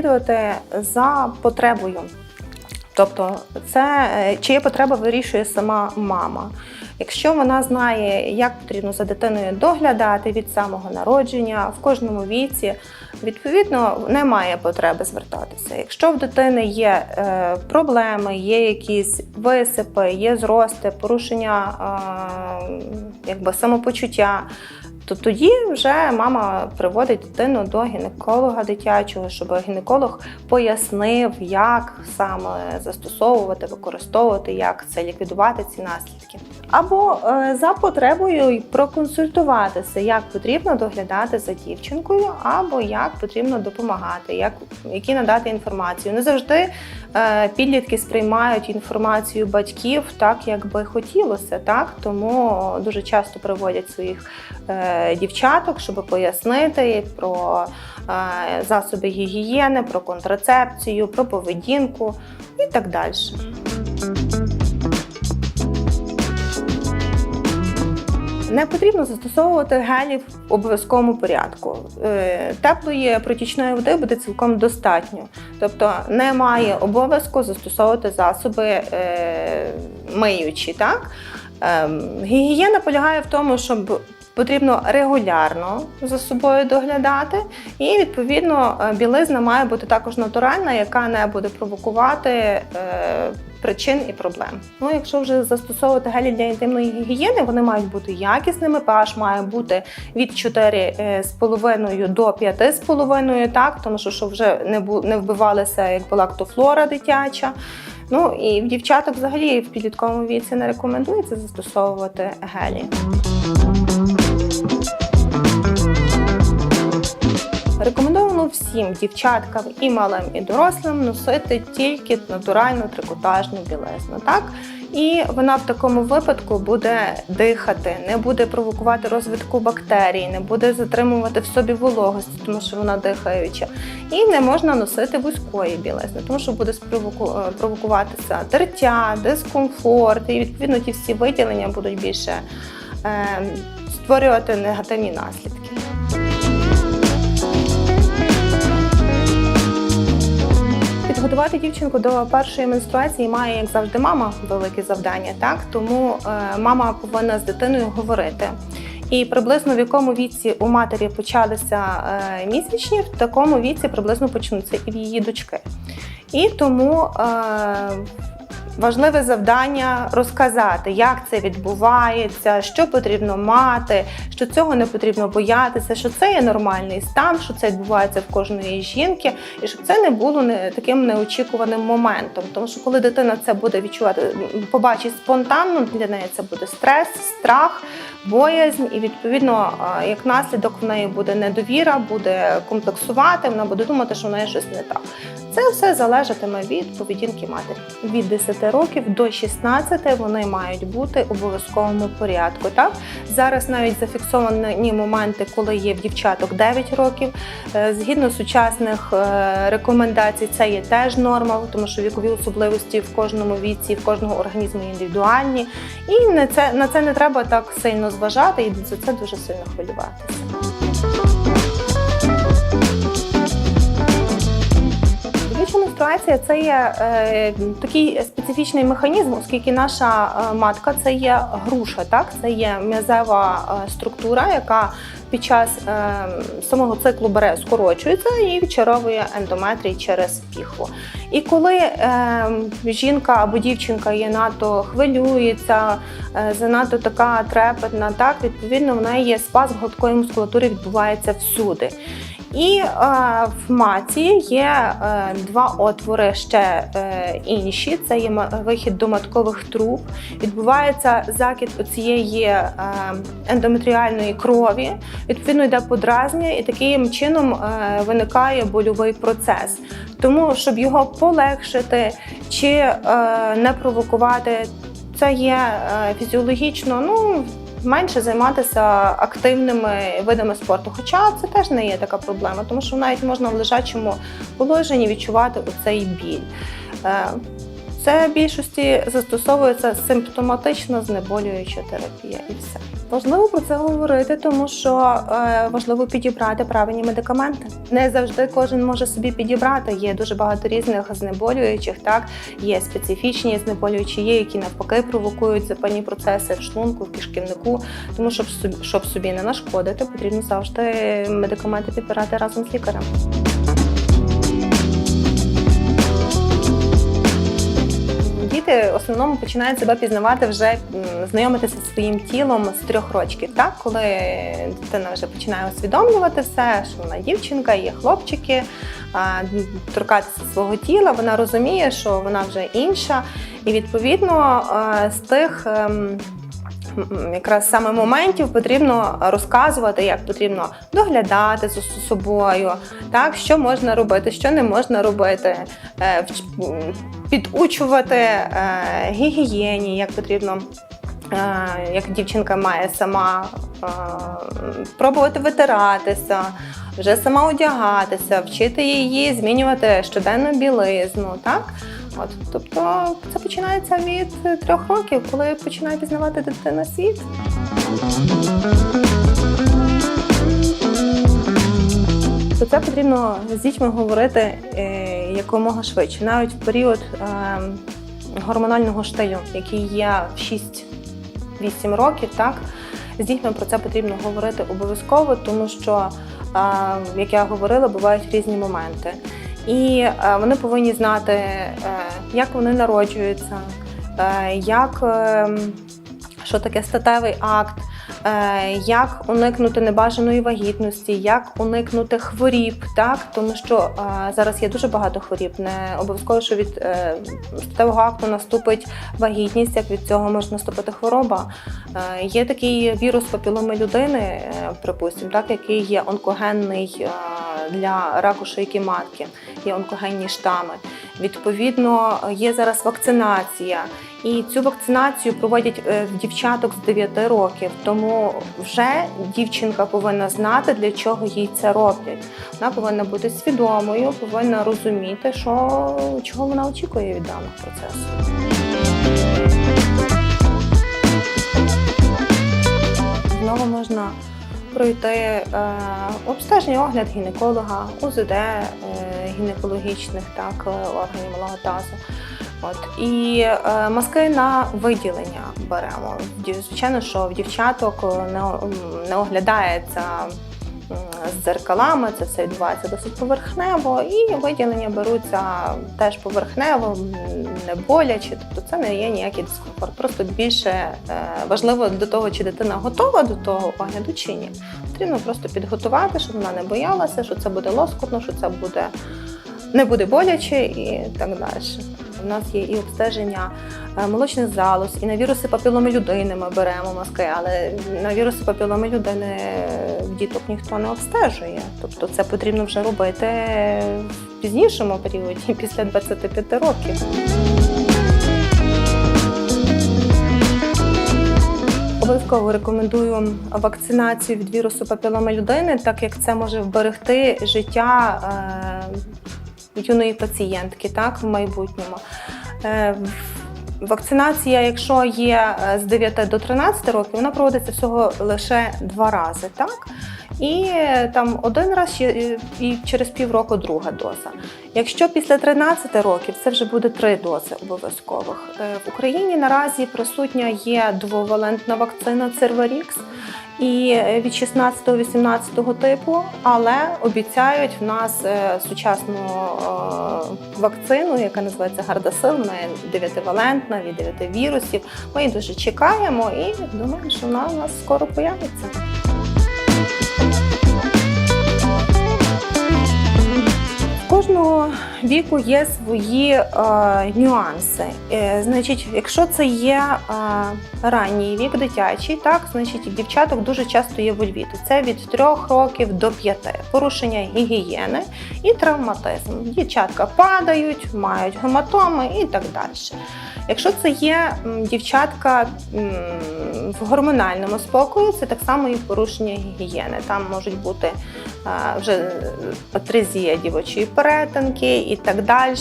слідувати за потребою. Тобто, це е, чиє потреба вирішує сама мама. Якщо вона знає, як потрібно за дитиною доглядати від самого народження в кожному віці, відповідно немає потреби звертатися. Якщо в дитини є е, проблеми, є якісь висипи, є зрости, порушення е, якби самопочуття. То тоді вже мама приводить дитину до гінеколога дитячого, щоб гінеколог пояснив, як саме застосовувати, використовувати, як це ліквідувати ці наслідки. Або е, за потребою проконсультуватися, як потрібно доглядати за дівчинкою, або як потрібно допомагати, як які надати інформацію. Не завжди е, підлітки сприймають інформацію батьків так, як би хотілося, так тому дуже часто приводять своїх е, дівчаток, щоб пояснити про засоби гігієни, про контрацепцію, про поведінку і так далі. Не потрібно застосовувати гелі в обов'язковому порядку. Е, Теплої протічної води буде цілком достатньо. Тобто немає обов'язку застосовувати засоби е, миючі. Так? Ем, Гігієна полягає в тому, щоб потрібно регулярно за собою доглядати, і відповідно е, білизна має бути також натуральна, яка не буде провокувати е, причин і проблем. Ну, якщо вже застосовувати гелі для інтимної гігієни, вони мають бути якісними. pH має бути від 4,5 до 5,5, так тому що щоб вже не вбивалася як лактофлора дитяча. Ну і в дівчаток взагалі в підлітковому віці не рекомендується застосовувати гелі. Рекомендовано всім дівчаткам і малим, і дорослим носити тільки натуральну трикотажну білизну. Так? І вона в такому випадку буде дихати, не буде провокувати розвитку бактерій, не буде затримувати в собі вологості, тому що вона дихаюча. І не можна носити вузької білизни, тому що буде е, провокуватися тертя, дискомфорт, і відповідно ті всі виділення будуть більше е, створювати негативні наслідки. Підготувати дівчинку до першої менструації має, як завжди, мама велике завдання, так тому е, мама повинна з дитиною говорити. І приблизно в якому віці у матері почалися е, місячні, в такому віці приблизно почнуться і в її дочки. І тому е, важливе завдання розказати, як це відбувається, що потрібно мати, що цього не потрібно боятися, що це є нормальний стан, що це відбувається в кожної жінки, і щоб це не було не таким неочікуваним моментом. Тому що коли дитина це буде відчувати, побачить спонтанно, для неї це буде стрес, страх, боязнь, і відповідно, як наслідок в неї буде недовіра, буде комплексувати, вона буде думати, що в неї щось не так. Це все залежатиме від поведінки матері. Від 10 років до 16 вони мають бути в обов'язковому порядку. Так зараз навіть зафіксовані моменти, коли є в дівчаток 9 років. Е, Згідно сучасних е, рекомендацій, це є теж норма, тому що вікові особливості в кожному віці, в кожного організму індивідуальні. І на це на це не треба так сильно зважати і за це дуже сильно хвилюватися. Дівча менструація це є е, такий специфічний механізм, оскільки наша е, матка це є груша, так це є м'язева е, структура, яка під час е, самого циклу бере скорочується і відчаровує ендометрій через піхву. І коли е, жінка або дівчинка є надто хвилюється, е, занадто така трепетна, так відповідно в неї спазм гладкої мускулатури відбувається всюди. І е, в маці є е, два отвори ще е, інші. Це є вихід до маткових труб. Відбувається закид цієї ендометріальної крові. Відповідно йде подразнення, і таким чином виникає больовий процес. Тому, щоб його полегшити чи не провокувати, це є фізіологічно. Ну менше займатися активними видами спорту. Хоча це теж не є така проблема, тому що навіть можна в лежачому положенні відчувати оцей біль. Це в більшості застосовується симптоматично знеболююча терапія і все. Важливо про це говорити, тому що е, важливо підібрати правильні медикаменти. Не завжди кожен може собі підібрати. Є дуже багато різних знеболюючих. Так є специфічні знеболюючі, є які навпаки провокують запальні процеси в шлунку, в кишківнику. Тому щоб щоб собі не нашкодити, потрібно завжди медикаменти підбирати разом з лікарем. Діти в основному починають себе пізнавати вже знайомитися зі своїм тілом з трьох років. Так, коли дитина вже починає усвідомлювати все, що вона дівчинка, є хлопчики, торкатися свого тіла, вона розуміє, що вона вже інша, і відповідно з тих. Якраз саме моментів потрібно розказувати, як потрібно доглядати за собою, так що можна робити, що не можна робити, е, підучувати е, гігієні, як потрібно. е, Як дівчинка має сама пробувати витиратися, вже сама одягатися, вчити її змінювати щоденну білизну, так? От, тобто це починається від трьох років, коли починає пізнавати дитина світ. То це потрібно з дітьми говорити е, якомога швидше, навіть в період е, гормонального штилю, який є в 6-8 років, так з дітьми про це потрібно говорити обов'язково, тому що, е, як я говорила, бувають різні моменти. І е, вони повинні знати, е, як вони народжуються, е, як, е, що таке статевий акт, як уникнути небажаної вагітності, як уникнути хворіб, так тому що зараз є дуже багато хворіб. Не обов'язково, що від статевого акту наступить вагітність, як від цього може наступити хвороба. Є такий вірус папіломи людини, припустимо, так який є онкогенний для раку шийки матки, є онкогенні штами. Відповідно, є зараз вакцинація. І цю вакцинацію проводять е, в дівчаток з 9 років, тому вже дівчинка повинна знати, для чого їй це роблять. Вона повинна бути свідомою, повинна розуміти, що чого вона очікує від даного процесу. Знову можна пройти е, обстеження, огляд гінеколога, УЗД е, гінекологічних так, е, органів малого тазу. От. І е, маски на виділення беремо. Звичайно, що в дівчаток не, не оглядається з дзеркалами, це все відбувається досить поверхнево, і виділення беруться теж поверхнево, не боляче, тобто це не є ніякий дискомфорт. Просто більше е, важливо до того, чи дитина готова до того огляду чи ні. Потрібно просто підготувати, щоб вона не боялася, що це буде лоскутно, що це буде не буде боляче і так далі. У нас є і обстеження е, молочних залоз, і на віруси папіломи людини ми беремо маски, але на віруси папіломи людини е, діток ніхто не обстежує. Тобто це потрібно вже робити в пізнішому періоді, після 25 років. Обов'язково рекомендую вакцинацію від вірусу папіломи людини, так як це може вберегти життя е, юної пацієнтки так, в майбутньому. Е, Вакцинація, якщо є е, з 9 до 13 років, вона проводиться всього лише два рази, так? І е, там один раз е, і через півроку друга доза. Якщо після 13 років це вже буде три дози обов'язкових. Е, В Україні наразі присутня є двовалентна вакцина Церварікс і від 16-18 типу, але обіцяють в нас сучасну вакцину, яка називається Гардасил, вона є 9-валентна від 9 вірусів. Ми її дуже чекаємо і думаємо, що вона у нас скоро появиться. Кожного віку є свої е, нюанси. Е, значить, якщо це є е, ранній вік, дитячий, так значить дівчаток дуже часто є вольвіти. Це від 3 років до 5. Порушення гігієни і травматизм. Дівчатка падають, мають гематоми і так далі. Якщо це є дівчатка в гормональному спокої, це так само і порушення гігієни. Там можуть бути вже е, атрезія дівочої перетинки і так далі.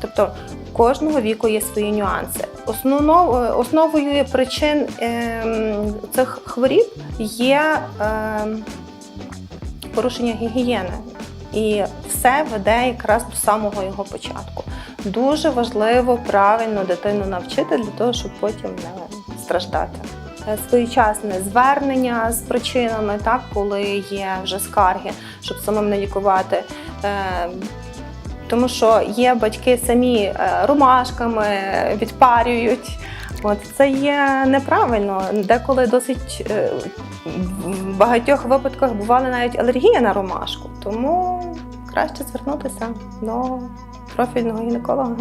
Тобто кожного віку є свої нюанси. Основно, е, основою причин ем, цих хворіб є ем, порушення гігієни. І все веде якраз до самого його початку. Дуже важливо правильно дитину навчити для того, щоб потім не страждати. Е, Своєчасне звернення з причинами, так коли є вже скарги, щоб самим не лікувати. Е, Тому що є батьки самі е, ромашками відпарюють. От це є неправильно. Деколи досить в багатьох випадках бувала навіть алергія на ромашку, тому краще звернутися до профільного гінеколога.